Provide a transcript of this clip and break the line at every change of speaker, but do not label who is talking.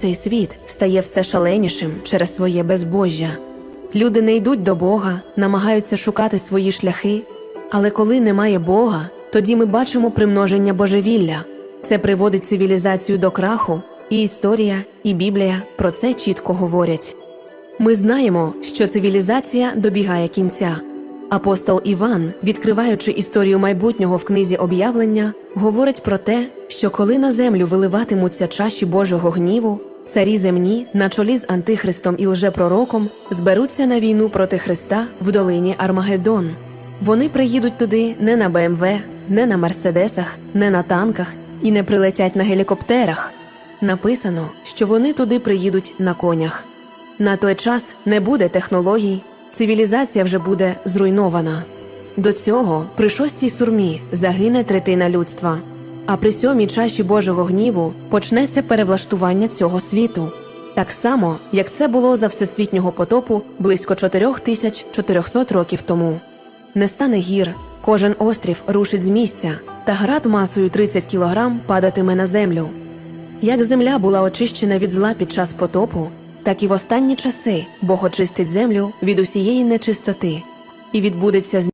Цей світ стає все шаленішим через своє безбожжя. Люди не йдуть до Бога, намагаються шукати свої шляхи, але коли немає Бога, тоді ми бачимо примноження божевілля. Це приводить цивілізацію до краху, і історія, і Біблія про це чітко говорять. Ми знаємо, що цивілізація добігає кінця. Апостол Іван, відкриваючи історію майбутнього в книзі об'явлення, говорить про те, що коли на землю виливатимуться чаші Божого гніву, царі земні на чолі з Антихристом і лжепророком зберуться на війну проти Христа в долині Армагеддон. Вони приїдуть туди не на БМВ, не на Мерседесах, не на танках і не прилетять на гелікоптерах. Написано, що вони туди приїдуть на конях. На той час не буде технологій, цивілізація вже буде зруйнована. До цього при шостій сурмі загине третина людства, а при сьомій чаші Божого гніву почнеться перевлаштування цього світу. Так само, як це було за всесвітнього потопу близько 4400 років тому. Не стане гір, кожен острів рушить з місця, та град масою 30 кілограм падатиме на землю. Як земля була очищена від зла під час потопу, так і в останні часи Бог очистить землю від усієї нечистоти, і відбудеться